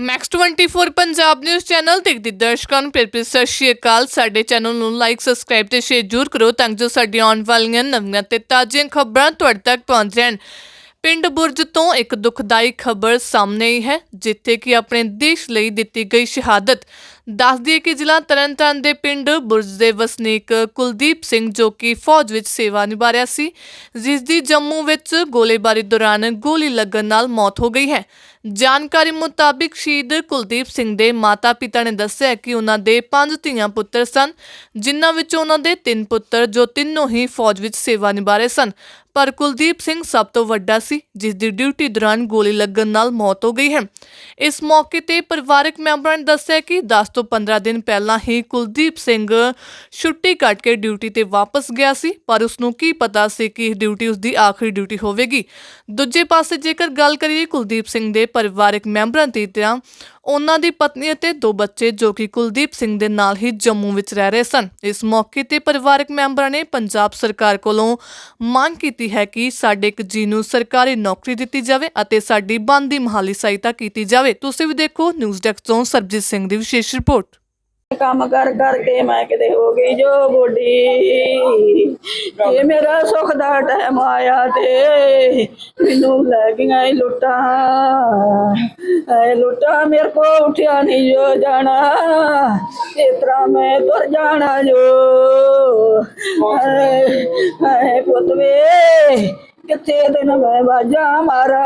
Max 24 Punjab news channel ਦੇਖਦੇ ਦਰਸ਼ਕਾਂ ਨੂੰ ਪਿਆਰ ਸਤਿ ਸ਼੍ਰੀ ਅਕਾਲ। ਸਾਡੇ ਚੈਨਲ ਨੂੰ ਲਾਈਕ ਸਬਸਕ੍ਰਾਈਬ ਤੇ ਸ਼ੇਅਰ ਜ਼ਰੂਰ ਕਰੋ ਤਾਂ ਜੋ ਸਾਡੀਆਂ ਆਉਣ ਵਾਲੀਆਂ ਨਵੀਆਂ ਤੇ ਤਾਜ਼ੀਆਂ ਖਬਰਾਂ ਤੁਹਾਡੇ ਤੱਕ ਪਹੁੰਚ ਜਾਣ। ਪਿੰਡ ਬੁਰਜ ਤੋਂ ਇੱਕ ਦੁਖਦਾਈ ਖਬਰ ਸਾਹਮਣੇ ਆਈ ਹੈ, ਜਿੱਥੇ ਕਿ ਆਪਣੇ ਦੇਸ਼ ਲਈ ਦਿੱਤੀ ਗਈ ਸ਼ਹਾਦਤ। ਦੱਸਦੀ ਹੈ ਕਿ ਜ਼ਿਲ੍ਹਾ ਤਰਨਤਾਰਨ ਦੇ ਪਿੰਡ ਬੁਰਜ ਦੇ ਵਸਨੀਕ ਕੁਲਦੀਪ ਸਿੰਘ ਜੋ ਕਿ ਫੌਜ ਵਿੱਚ ਸੇਵਾ ਨਿਭਾ ਰਿਹਾ ਸੀ ਜਿਸ ਦੀ ਜੰਮੂ ਵਿੱਚ ਗੋਲੀਬਾਰੀ ਦੌਰਾਨ ਗੋਲੀ ਲੱਗਣ ਨਾਲ ਮੌਤ ਹੋ ਗਈ ਹੈ। ਜਾਣਕਾਰੀ ਮੁਤਾਬਿਕ ਸ਼ਹੀਦ ਕੁਲਦੀਪ ਸਿੰਘ ਦੇ ਮਾਤਾ-ਪਿਤਾ ਨੇ ਦੱਸਿਆ ਕਿ ਉਹਨਾਂ ਦੇ ਪੰਜ ਧੀਆਂ ਪੁੱਤਰ ਸਨ, ਜਿਨ੍ਹਾਂ ਵਿੱਚੋਂ ਉਹਨਾਂ ਦੇ ਤਿੰਨ ਪੁੱਤਰ ਜੋ ਤਿੰਨੋਂ ਹੀ ਫੌਜ ਵਿੱਚ ਸੇਵਾ ਨਿਭਾ ਰਹੇ ਸਨ। ਪਰ ਕੁਲਦੀਪ ਸਿੰਘ ਸਭ ਤੋਂ ਵੱਡਾ ਸੀ ਜਿਸ ਦੀ ਡਿਊਟੀ ਦੌਰਾਨ ਗੋਲੀ ਲੱਗਣ ਨਾਲ ਮੌਤ ਹੋ ਗਈ ਹੈ। ਇਸ ਮੌਕੇ ਤੇ ਪਰਿਵਾਰਕ ਮੈਂਬਰਾਂ ਨੇ ਦੱਸਿਆ ਕਿ 10 ਤੋਂ 15 ਦਿਨ ਪਹਿਲਾਂ ਹੀ ਕੁਲਦੀਪ ਸਿੰਘ ਛੁੱਟੀ ਕੱਟ ਕੇ ਡਿਊਟੀ ਤੇ ਵਾਪਸ ਗਿਆ ਸੀ, ਪਰ ਉਸ ਨੂੰ ਕੀ ਪਤਾ ਸੀ ਕਿ ਇਹ ਡਿਊਟੀ ਉਸ ਦੀ ਆਖਰੀ ਡਿਊਟੀ ਹੋਵੇਗੀ। ਦੂਜੇ ਪਾਸੇ ਜੇਕਰ ਗੱਲ ਕਰੀਏ ਕੁਲਦੀਪ ਸਿੰਘ ਦੇ ਪਰਿਵਾਰਕ ਮੈਂਬਰਾਂ ਦੀ, ਤਾਂ ਉਹਨਾਂ ਦੀ ਪਤਨੀ ਅਤੇ ਦੋ ਬੱਚੇ ਜੋ ਕਿ ਕੁਲਦੀਪ ਸਿੰਘ ਦੇ ਨਾਲ ਹੀ ਜੰਮੂ ਵਿੱਚ ਰਹਿ ਰਹੇ ਸਨ। ਇਸ ਮੌਕੇ ਤੇ ਪਰਿਵਾਰਕ ਮੈਂਬਰਾਂ ਨੇ ਪੰਜਾਬ ਸਰਕਾਰ ਕੋਲੋਂ ਮੰਗ ਕੀਤੀ ਹੈ ਕਿ ਸਾਡੇ ਇੱਕ ਜੀ ਨੂੰ ਸਰਕਾਰੀ ਨੌਕਰੀ ਦਿੱਤੀ ਜਾਵੇ ਅਤੇ ਸਾਡੀ ਬਣਦੀ ਮਹਾਲੀ ਸਹਾਇਤਾ ਕੀਤੀ ਜਾਵੇ। ਤੁਸੀਂ ਵੀ ਦੇਖੋ, ਨਿਊਜ਼ ਡੈਸਕ ਤੋਂ ਸਰਬਜੀਤ ਸਿੰਘ ਦੀ ਵਿਸ਼ੇਸ਼ ਰਿਪੋਰਟ। ਕੰਮ ਕਰ ਕਰਕੇ ਮੈਂ ਕਿਤੇ ਹੋ ਗਈ ਜੋ ਬੋਡੀ ਇਹ ਮੇਰਾ ਸੁੱਖ ਦਾ ਟਾਈਮ ਆਇਆ ਤੇ ਮੈਨੂੰ ਲੈ ਗਈਆਂ ਲੁੱਟਾਂ। ਐ ਲੁੱਟਾਂ ਮੇਰੇ ਕੋ ਉਠਿਆ ਨਹੀਂ ਜੋ ਜਾਣਾ। ਇਸ ਤਰ੍ਹਾਂ ਮੈਂ ਤੁਰ ਜਾਣਾ ਜੋ। ਐ ਪੁੱਤ ਵੇ ਕਿੱਥੇ ਦਿਨ ਮੈਂ ਬਾਜਾ ਮਾਰਾ?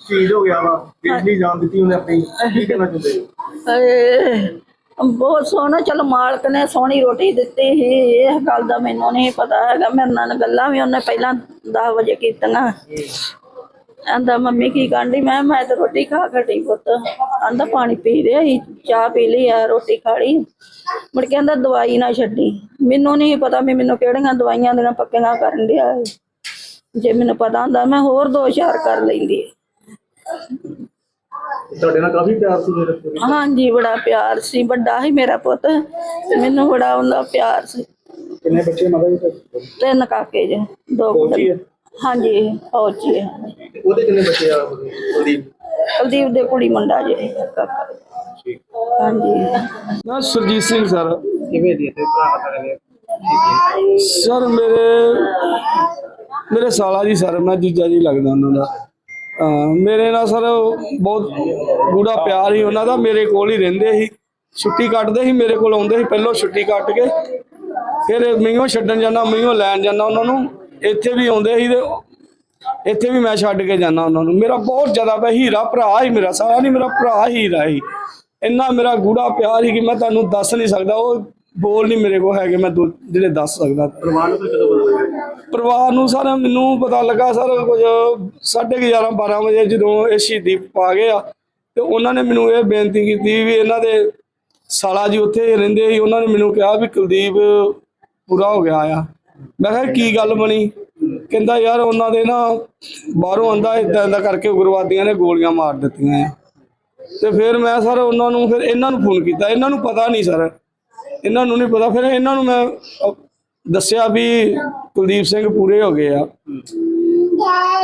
ਸ਼ਹੀਦ ਹੋ ਗਿਆ ਵਾ ਕਿੰਨੀ ਜਾਨ ਦਿੱਤੀ ਉਹਨੇ ਆਪਣੀ ਕੀ ਕਹਿਣਾ ਚਾਹੁੰਦੇ? ਬਹੁਤ ਸੋਹਣਾ, ਚਲ ਮਾਲਕ ਨੇ ਸੋਹਣੀ ਰੋਟੀ ਦਿੱਤੀ ਸੀ, ਇਹ ਗੱਲ ਦਾ ਮੈਨੂੰ ਨਹੀਂ ਪਤਾ ਹੈਗਾ, ਮੇਰੇ ਨਾਲ ਗੱਲਾਂ ਵੀ ਉਹਨੇ ਪਹਿਲਾਂ 10 ਵਜੇ ਕੀਤੀਆਂ। ਆਂਦਾ, ਮੰਮੀ ਕੀ ਕਾਂਡੀ ਮੈਂ ਮੈਂ ਤਾਂ ਰੋਟੀ ਖਾ ਘਟੀ ਪੁੱਤ। ਆਂਦਾ, ਪਾਣੀ ਪੀ ਰਿਹਾ ਸੀ, ਚਾਹ ਪੀ ਲਈ ਆ, ਰੋਟੀ ਖਾ ਲਈ। ਮੁੜ ਕੇ ਆਂਦਾ, ਦਵਾਈ ਨਾ ਛੱਡੀ। ਮੈਨੂੰ ਨਹੀਂ ਪਤਾ ਵੀ ਮੈਨੂੰ ਕਿਹੜੀਆਂ ਦਵਾਈਆਂ ਦੀਆਂ ਪੱਕੀਆਂ ਕਰਨ ਡਿਆ। ਜੇ ਮੈਨੂੰ ਪਤਾ ਹੁੰਦਾ, ਮੈਂ ਹੋਰ ਦੋ ਚਾਰ ਕਰ ਲੈਂਦੀ। ਤੁਹਾਡੇ ਨਾਲ ਕਾਫੀ ਪਿਆਰ ਸੀ ਮੇਰੇ ਕੋਲ ਹਾਂਜੀ ਬੜਾ ਪਿਆਰ ਸੀ ਵੱਡਾ ਸੀ ਮੇਰਾ ਪੁੱਤ ਤੇ ਮੈਨੂੰ ਬੜਾ ਉਹਦਾ ਪਿਆਰ ਸੀ। ਕਿੰਨੇ ਬੱਚੇ ਮਾਤਾ ਜੀ? ਤਿੰਨ ਕਾਕੇ ਜੇ ਦੋ ਫੌਜੀ ਹੈ? ਹਾਂਜੀ ਫੌਜੀ ਹੈ। ਉਹਦੇ ਕਿੰਨੇ ਬੱਚੇ ਆ? ਉਹਦੀ ਕੁਲਦੀਪ ਦੇ ਕੁੜੀ ਮੁੰਡਾ ਜੇ ਕਾਕਾ। ਹਾਂਜੀ। ਨਾ ਸੁਰਜੀਤ ਸਿੰਘ ਸਰ। ਕਿਵੇਂ ਦੀ ਤੇ ਭਰਾ ਕਰਾਂਗੇ ਸਰ ਮੇਰੇ ਮੇਰੇ ਸਾਲਾ ਜੀ ਸਰ ਮੈਂ ਜੀਜਾ ਜੀ ਲੱਗਦਾ ਉਹਨਾਂ ਦਾ। ਮੇਰੇ ਨਾਲ ਸਰ ਬਹੁਤ ਗੂੜਾ ਪਿਆਰ ਹੀ ਉਹਨਾਂ ਦਾ, ਮੇਰੇ ਕੋਲ ਹੀ ਰਹਿੰਦੇ ਸੀ। ਛੁੱਟੀ ਕੱਟਦੇ ਸੀ, ਮੇਰੇ ਕੋਲ ਆਉਂਦੇ ਸੀ, ਪਹਿਲਾਂ ਛੁੱਟੀ ਕੱਟ ਕੇ। ਫਿਰ ਮੀਂਹੋਂ ਛੱਡਣ ਜਾਂਦਾ, ਮੀਂਹੋਂ ਲੈਣ ਜਾਂਦਾ ਉਹਨਾਂ ਨੂੰ। ਇੱਥੇ ਵੀ ਆਉਂਦੇ ਸੀ ਤੇ ਇੱਥੇ ਵੀ ਮੈਂ ਛੱਡ ਕੇ ਜਾਂਦਾ ਉਹਨਾਂ ਨੂੰ। ਮੇਰਾ ਬਹੁਤ ਜ਼ਿਆਦਾ ਪਿਆ ਹੀਰਾ ਭਰਾ ਹੀ ਮੇਰਾ ਸਾਰਾ ਨਹੀਂ, ਮੇਰਾ ਭਰਾ ਹੀਰਾ ਹੀ ਇੰਨਾ ਮੇਰਾ ਗੂੜਾ ਪਿਆਰ ਹੀ ਕਿ ਮੈਂ ਤੁਹਾਨੂੰ ਦੱਸ ਨਹੀਂ ਸਕਦਾ। ਉਹ ਬੋਲ ਨਹੀਂ ਮੇਰੇ ਕੋਲ ਹੈਗੇ ਮੈਂ ਦੋ- ਜਿਹੜੇ ਦੱਸ ਸਕਦਾ। ਪਰਿਵਾਰ ਨੂੰ ਕੋਈ ਕਦੋਂ ਪਤਾ ਲੱਗਾ ਪਰਿਵਾਰ ਨੂੰ ਸਰ ਮੈਨੂੰ ਪਤਾ ਲੱਗਾ ਸਰ ਕੁਝ 11:30 12 ਵਜੇ ਜਦੋਂ ਇਹ ਸ਼ਹੀਦੀ ਪਾ ਗਏ ਆ ਤੇ ਉਹਨਾਂ ਨੇ ਮੈਨੂੰ ਇਹ ਬੇਨਤੀ ਕੀਤੀ ਵੀ ਇਹਨਾਂ ਦੇ ਸਾਲਾ ਜੀ ਉੱਥੇ ਰਹਿੰਦੇ ਸੀ ਉਹਨਾਂ ਨੇ ਮੈਨੂੰ ਕਿਹਾ ਵੀ ਕੁਲਦੀਪ ਪੂਰਾ ਹੋ ਗਿਆ ਆ। ਮੈਂ ਕਿਹਾ ਕੀ ਗੱਲ ਬਣੀ? ਕਹਿੰਦਾ ਯਾਰ ਉਹਨਾਂ ਦੇ ਨਾ ਬਾਹਰੋਂ ਆਂਦਾ ਇਦਾਂ ਇਦਾਂ ਕਰਕੇ ਉਗਰਵਾਦੀਆਂ ਨੇ ਗੋਲੀਆਂ ਮਾਰ ਦਿੱਤੀਆਂ ਆ। ਤੇ ਫਿਰ ਮੈਂ ਸਰ ਉਹਨਾਂ ਨੂੰ ਫਿਰ ਇਹਨਾਂ ਨੂੰ ਫੋਨ ਕੀਤਾ ਇਹਨਾਂ ਨੂੰ ਪਤਾ ਨਹੀਂ ਸਰ। ਇਹਨਾਂ ਨੂੰ ਨਹੀਂ ਪਤਾ। ਫਿਰ ਇਹਨਾਂ ਨੂੰ ਮੈਂ ਅਹ, ਦੱਸਿਆ ਵੀ ਕੁਲਦੀਪ ਸਿੰਘ ਪੂਰੇ ਹੋ ਗਏ ਆ।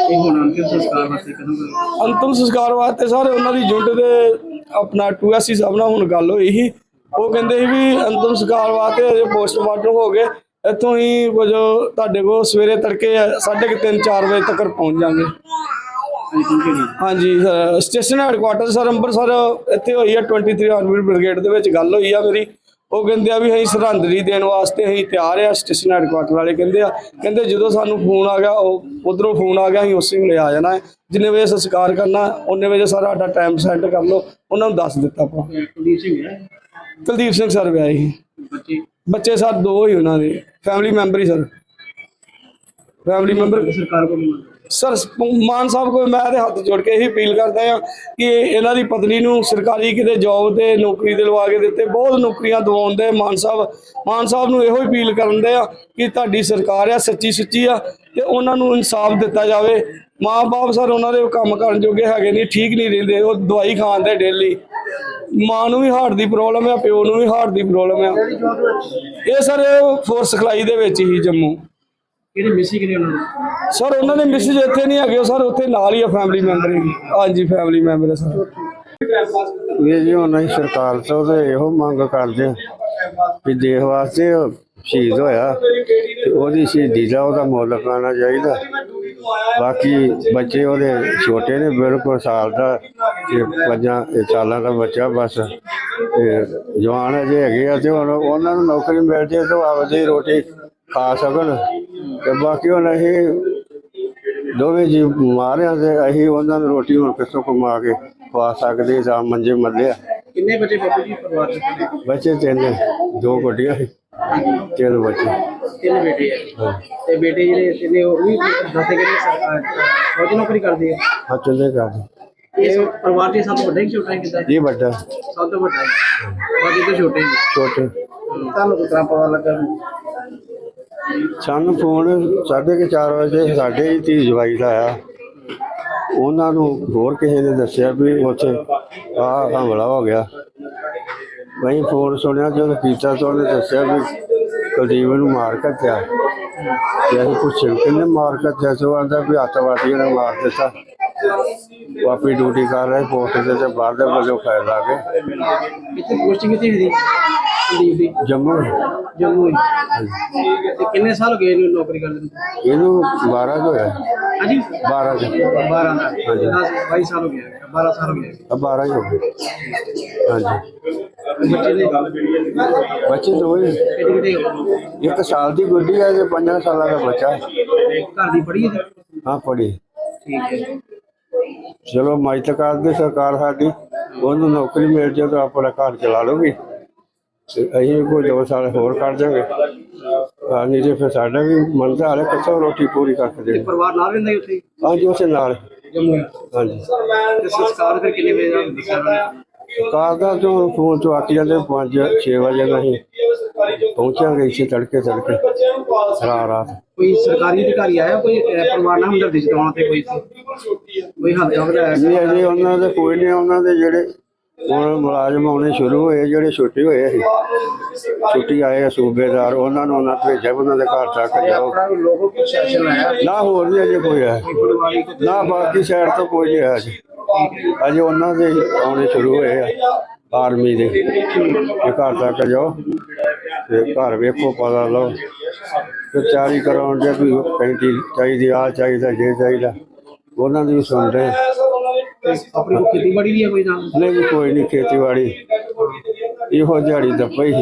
ਇਹ ਹੁਣ ਅੰਤਿਮ ਸੰਸਕਾਰ ਵਾਸਤੇ ਕਦੋਂ ਕਰਨਾ? ਅੰਤਮ ਸੰਸਕਾਰ ਵਾਸਤੇ ਸਰ ਉਹਨਾਂ ਦੀ ਜੁੰਟ ਦੇ ਆਪਣਾ 2SC ਸਾਹਿਬ ਨਾਲ ਹੁਣ ਗੱਲ ਹੋਈ ਸੀ। ਉਹ ਕਹਿੰਦੇ ਸੀ ਵੀ ਅੰਤਮ ਸੰਸਕਾਰ ਵਾਸਤੇ ਅਜੇ ਪੋਸਟਮਾਰਟਮ ਹੋ ਗਏ। ਇੱਥੋਂ ਹੀ ਕੁਝ ਤੁਹਾਡੇ ਕੋਲ ਸਵੇਰੇ ਤੜਕੇ 3:30 4 ਵਜੇ ਤੱਕ ਪਹੁੰਚ ਜਾਾਂਗੇ। ਹਾਂਜੀ ਠੀਕ ਹੈ ਜੀ ਹਾਂਜੀ sir station headquarter sir Amritsar ਇੱਥੇ ਹੋਈ ਆ 23 ਆਰਮੀ ਬ੍ਰਿਗੇਡ ਦੇ ਵਿੱਚ ਗੱਲ ਹੋਈ ਆ ਮੇਰੀ। ਉਹ ਕਹਿੰਦੇ ਆ ਵੀ ਅਸੀਂ ਸਰਹੰਦਰੀ ਦੇਣ ਵਾਸਤੇ ਅਸੀਂ ਤਿਆਰ ਆ ਸਟੇਸ਼ਨ ਹੈਡਕੁਆਟਰ ਵਾਲੇ ਕਹਿੰਦੇ ਆ। ਕਹਿੰਦੇ ਜਦੋਂ ਸਾਨੂੰ ਫੋਨ ਆ ਗਿਆ ਉਹ ਉਧਰੋਂ ਫੋਨ ਆ ਗਿਆ ਅਸੀਂ ਉਸੇ ਵੇਲੇ ਆ ਜਾਣਾ। ਹੈ। ਜਿੰਨੇ ਵਜੇ ਸੰਸਕਾਰ ਕਰਨਾ ਉਹਨੇ ਵਜੇ ਸਾਰਾ ਸਾਡਾ ਟਾਈਮ ਸੈੱਟ ਕਰ ਲਓ। ਉਹਨਾਂ ਨੂੰ ਦੱਸ ਦਿੱਤਾ ਆਪਾਂ। ਕੁਲਦੀਪ ਸਿੰਘ ਹੈ? ਕੁਲਦੀਪ ਸਿੰਘ ਸਰ ਵਿਆਹੇ ਸੀ। ਬੱਚੇ? ਬੱਚੇ ਸਰ ਦੋ ਹੀ ਉਹਨਾਂ ਦੇ। ਫੈਮਿਲੀ ਮੈਂਬਰ ਹੀ ਸਰ। ਫੈਮਿਲੀ ਮੈਂਬਰ ਸਰਕਾਰ ਕੋਲ ਸਰ ਮਾਨ ਸਾਹਿਬ ਕੋਲ ਮੈਂ ਤੇ ਹੱਥ ਜੋੜ ਕੇ ਇਹੀ ਅਪੀਲ ਕਰਦਾ ਆ ਕਿ ਇਹਨਾਂ ਦੀ ਪਤਨੀ ਨੂੰ ਸਰਕਾਰੀ ਕਿਤੇ ਜੌਬ ਤੇ ਨੌਕਰੀ ਦਿਲਵਾ ਕੇ ਦਿੱਤੇ ਬਹੁਤ ਨੌਕਰੀਆਂ ਦਿਵਾਉਂਦੇ ਮਾਨ ਸਾਹਿਬ ਮਾਨ ਸਾਹਿਬ ਨੂੰ ਇਹੋ ਹੀ ਅਪੀਲ ਕਰਦੇ ਆ ਕਿ ਤੁਹਾਡੀ ਸਰਕਾਰ ਆ ਸੱਚੀ ਸੁੱਚੀ ਆ ਤੇ ਉਹਨਾਂ ਨੂੰ ਇਨਸਾਫ ਦਿੱਤਾ ਜਾਵੇ। ਮਾਂ-ਬਾਪ ਸਰ ਉਹਨਾਂ ਦੇ ਕੰਮ ਕਰਨ ਜੋਗੇ ਹੈਗੇ ਨਹੀਂ ਠੀਕ ਨਹੀਂ ਰਹਿੰਦੇ ਉਹ ਦਵਾਈ ਖਾਂਦੇ ਡੇਲੀ ਮਾਂ ਨੂੰ ਵੀ ਹਾਰਟ ਦੀ ਪ੍ਰੋਬਲਮ ਆ ਪਿਓ ਨੂੰ ਵੀ ਹਾਰਟ ਦੀ ਪ੍ਰੋਬਲਮ ਆ। ਇਹ ਸਰ ਫੋਰਸ ਖਲਾਈ ਦੇ ਵਿੱਚ ਹੀ ਜੰਮੂ। ਕਿਹੜੇ ਮਿਸੀ ਕਿਹੜੇ ਉਹਨਾਂ ਨੂੰ? ਸਰ ਉਹਨਾਂ ਦੇ ਮਿਸਿਸ ਇੱਥੇ ਨਹੀਂ ਹੈਗੇ ਉਹ ਸਰ ਉੱਥੇ ਨਾਲ ਹੀ ਆ ਫੈਮਿਲੀ ਮੈਂਬਰ ਹੀ। ਹਾਂਜੀ ਫੈਮਿਲੀ ਮੈਂਬਰ ਹੈ ਸਰ। ਵੀਰ ਜੀ ਹੁਣ ਅਸੀਂ ਸਰਕਾਰ ਤੋਂ ਤੇ ਇਹੋ ਮੰਗ ਕਰਦੇ ਹਾਂ ਕਿ ਦੇਸ਼ ਵਾਸਤੇ ਉਹ ਸ਼ਹੀਦ ਹੋਇਆ ਤੇ ਉਹਦੀ ਸ਼ਹੀਦੀ ਦਾ ਉਹਦਾ ਮੁੱਲ ਪਾਣਾ ਚਾਹੀਦਾ। ਬਾਕੀ ਬੱਚੇ ਉਹਦੇ ਛੋਟੇ ਨੇ ਬਿਲਕੁਲ ਸਾਲ ਦਾ ਤੇ ਪੰਜਾਂ ਇਹ ਸਾਲਾਂ ਦਾ ਬੱਚਾ ਬਸ। ਤੇ ਜਵਾਨ ਅਜੇ ਹੈਗੇ ਆ ਤੇ ਹੁਣ ਉਹਨਾਂ ਨੂੰ ਨੌਕਰੀ ਮਿਲ ਜੇ ਤਾਂ ਆਪਦੀ ਰੋਟੀ ਖਾ ਸਕਣ। ਤੇ ਬਾਕੀ ਹੁਣ ਅਸੀਂ ਦੋਵੇਂ ਜੀ ਬਿਮਾਰ ਆ ਤੇ ਅਸੀਂ ਉਹਨਾਂ ਨੂੰ ਰੋਟੀ ਹੁਣ ਕਿੱਥੋਂ ਕਮਾ ਕੇ ਖਵਾ ਸਕਦੇ ਜਾਂ ਮੰਜੇ ਮੱਲੇ ਆ। ਕਿੰਨੇ ਬੱਚੇ ਬਾਪੂ ਜੀ ਪਰਿਵਾਰ ਤੁਹਾਡੇ? ਬੱਚੇ ਤਿੰਨ ਨੇ, ਦੋ ਗੁੱਡੀਆਂ ਸੀ ਤਿੰਨ ਬੱਚੇ। ਤਿੰਨ ਬੇਟੇ ਹੈ। ਤੇ ਬੇਟੇ ਜਿਹੜੇ ਤਿੰਨੇ ਉਹ ਵੀ ਦੱਸੇ ਕਿ ਫੌਜ ਨੌਕਰੀ ਕਰਦੇ ਆ। ਹਾਂ ਚੁੱਲੇ ਕਰਦੇ। ਇਹ ਪਰਿਵਾਰ ਦੇ ਸਭ ਤੋਂ ਵੱਡਾ ਹੀ ਛੋਟਾ ਹੈ ਕਿਦਾਂ? ਇਹ ਵੱਡਾ। ਸਭ ਤੋਂ ਵੱਡਾ ਹੈ। ਬਾਕੀ ਤਾਂ ਛੋਟੇ ਹੀ ਛੋਟੇ। ਤੁਹਾਨੂੰ ਕਿਸ ਪਤਾ ਲੱਗਾ ਸਾਨੂੰ ਫੋਨ ਸਾਢੇ ਕੁ ਚਾਰ ਵਜੇ ਸਾਡੇ ਹੀ ਧੀ ਜਵਾਈ ਦਾ ਆਇਆ। ਉਹਨਾਂ ਨੂੰ ਹੋਰ ਕਿਸੇ ਨੇ ਦੱਸਿਆ ਵੀ ਉੱਥੇ ਆਹ ਹਮਲਾ ਹੋ ਗਿਆ। ਵਹੀਂ ਫੋਨ ਸੁਣਿਆ ਜਦੋਂ ਕੀਤਾ ਤਾਂ ਉਹਨੇ ਦੱਸਿਆ ਵੀ ਕੁਲਦੀਪ ਨੂੰ ਮਾਰ ਕੱਟਿਆ। ਤੇ ਅਸੀਂ ਪੁੱਛਿਆ ਕਿੰਨੇ ਮਾਰ ਕੱਟਿਆ? ਸੋ ਆਂਦਾ ਵੀ ਅੱਤਵਾਦੀਆਂ ਨੇ ਮਾਰ ਦਿੱਤਾ। ਉਹ ਆਪਣੀ ਡਿਊਟੀ ਕਰ ਰਹੇ ਪੋਸਟ ਤੇ ਤੇ ਬਾਹਰ ਦੇ ਵਜੋਂ ਫਾਇਰ ਲਾ ਕੇ। ਕਿੱਥੇ ਪੋਸਟਿੰਗ ਕਿੱਥੇ ਦੀ? ਜੰਮੂ। ਜੰਮੂ ਹੀ। ਤੇ ਕਿੰਨੇ ਸਾਲ ਹੋ ਗਏ ਇਹਨੂੰ ਨੌਕਰੀ ਕਰਦੇ ਨੂੰ? ਇਹਨੂੰ 12 ਜੋ ਹੋਇਆ। ਹਾਂਜੀ? 12 ਚ 12 ਦਾ 10 22 ਸਾਲ ਹੋ ਗਏ 12 ਸਾਲ ਹੋ ਗਏ ਆ 12 ਹੀ ਹੋ ਗਏ। ਹਾਂਜੀ। ਬੱਚੇ ਦੇ ਬੱਚੇ ਦੋ ਹੀ। ਕਿਹੜੇ ਕਿਹੜੇ ਇੱਕ ਸਾਲ ਦੀ ਗੁੱਡੀ ਹੈ ਤੇ 5 ਸਾਲਾਂ ਦਾ ਬੱਚਾ ਹੈ। ਘਰ ਦੀ ਪੜ੍ਹੀ ਹੈ ਹਾਂ ਪੜੀ ਠੀਕ ਹੈ ਚਲੋ ਮਾਇਤਕਾਰ ਦੀ ਸਰਕਾਰ ਸਾਡੀ। ਉਹਨੂੰ ਨੌਕਰੀ ਮਿਲ ਜਾਏ ਤਾਂ ਆਪਣਾ ਘਰ ਚਲਾ ਲਓਗੇ ਤੇ ਅਸੀਂ ਕੋਈ ਦੋ ਸਾਲ ਹੋਰ ਕਰ ਜਾਵਾਂਗੇ। ਹਾਂ ਨਹੀਂ ਤੇ ਫਿਰ ਸਾਡਾ ਵੀ ਮਨ ਤਾਂ ਹਾਲੇ ਕਿੱਥੋਂ ਰੋਟੀ ਪੂਰੀ ਕਰਕੇ ਦੇਣੀ। ਪਰਿਵਾਰ ਨਾਲ ਰਹਿੰਦਾ ਹੀ ਉੱਥੇ? ਹੀ? ਹਾਂਜੀ ਉਸੇ ਨਾਲ। ਜੰਮੂ ਹੀ। ਹਾਂਜੀ। ਤੇ ਸੰਸਕਾਰ ਫਿਰ ਕਿੰਨੇ ਵਜੇ ਦਾ ਦੱਸਿਆ ਉਹਨਾਂ ਨੇ? ਕਾਰ ਦਾ ਜੋ ਫੋਨ ਤੋਂ ਆਖੀ ਜਾਂਦੇ 5 6 ਵਜੇ ਨਹੀਂ ਪਹੁੰਚਾਂਗੇ ਇੱਥੇ ਤੜਕੇ ਤੜਕੇ। ਰਾਤ ਰਾਤ। ਕੋਈ ਸਰਕਾਰੀ ਅਧਿਕਾਰੀ ਆਇਆ ਕੋਈ ਪਰਿਵਾਰ ਨਾਲ ਹਮਦਰਦੀ ਜਤਾਉਣ ਤੇ ਕੋਈ? ਕੋਈ ਹੱਥ ਨਹੀਂ ਅਜੇ ਉਹਨਾਂ ਦੇ ਕੋਈ ਨਹੀਂ ਉਹਨਾਂ ਦੇ ਜਿਹੜੇ ਹੁਣ ਮੁਲਾਜ਼ਮ ਆਉਣੇ ਸ਼ੁਰੂ ਹੋਏ, ਜਿਹੜੇ ਛੁੱਟੀ ਹੋਏ ਸੀ। ਛੁੱਟੀ ਆਏ ਆ ਸੂਬੇਦਾਰ, ਉਹਨਾਂ ਨੂੰ ਉਹਨਾਂ ਭੇਜਿਆ ਵੀ ਉਹਨਾਂ ਦੇ ਘਰ ਤੱਕ ਜਾਓ। ਨਾ ਹੋਰ ਨਹੀਂ ਅਜੇ ਕੋਈ ਹੈ। ਨਾ ਬਾਕੀ ਸਾਈਡ ਤੋਂ ਕੋਈ ਨਹੀਂ ਹੈ ਜੀ। ਅਜੇ ਉਹਨਾਂ ਦੇ ਆਉਣੇ ਸ਼ੁਰੂ ਹੋਏ ਆ, ਆਰਮੀ ਦੇ। ਇਹ ਘਰ ਤੱਕ ਜਾਓ, ਤੇ ਘਰ ਵੇਖੋ, ਪਤਾ ਲਓ। ਤੇ ਤਿਆਰੀ ਕਰਾਉਣ ਦੇ ਵੀ ਪੈਂਟੀ ਚਾਹੀਦੀ ਆ ਚਾਹੀਦਾ, ਜੇ ਚਾਹੀਦਾ। ਉਹਨਾਂ ਦੀ ਵੀ ਸੁਣ ਰਹੇ ਆਪਣੀ ਕੋਈ ਖੇਤੀਬਾੜੀ ਵੀ ਹੈ ਕੋਈ ਨਾਲ ਨਹੀਂ ਜੀ, ਕੋਈ ਨਹੀਂ ਖੇਤੀਬਾੜੀ। ਇਹੋ ਦਿਹਾੜੀ ਦੱਪਾ ਹੀ